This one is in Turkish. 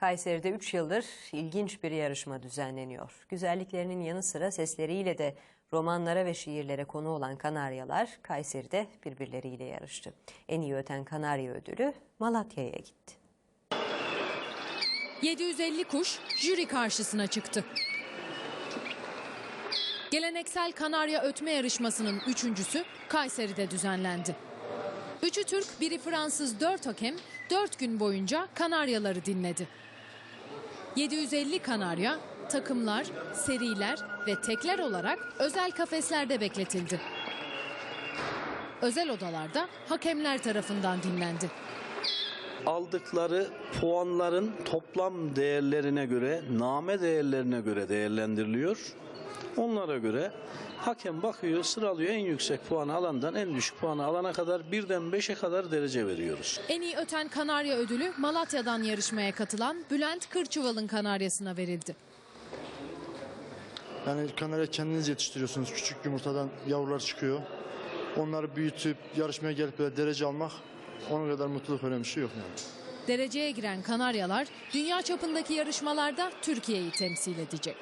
Kayseri'de 3 yıldır ilginç bir yarışma düzenleniyor. Güzelliklerinin yanı sıra sesleriyle de romanlara ve şiirlere konu olan Kanaryalar Kayseri'de birbirleriyle yarıştı. En iyi öten Kanarya ödülü Malatya'ya gitti. 750 kuş jüri karşısına çıktı. Geleneksel Kanarya ötme yarışmasının üçüncüsü Kayseri'de düzenlendi. Üçü Türk, biri Fransız dört hakem dört gün boyunca Kanaryaları dinledi. 750 Kanarya takımlar, seriler ve tekler olarak özel kafeslerde bekletildi. Özel odalarda hakemler tarafından dinlendi. aldıkları puanların toplam değerlerine göre, name değerlerine göre değerlendiriliyor. Onlara göre hakem bakıyor, sıralıyor en yüksek puanı alandan en düşük puanı alana kadar birden beşe kadar derece veriyoruz. En iyi öten kanarya ödülü Malatya'dan yarışmaya katılan Bülent Kırçuval'ın kanaryasına verildi. Yani kanarya kendiniz yetiştiriyorsunuz. Küçük yumurtadan yavrular çıkıyor. Onları büyütüp yarışmaya gelip böyle derece almak onun kadar mutluluk veren bir şey yok yani. Dereceye giren kanaryalar dünya çapındaki yarışmalarda Türkiye'yi temsil edecek.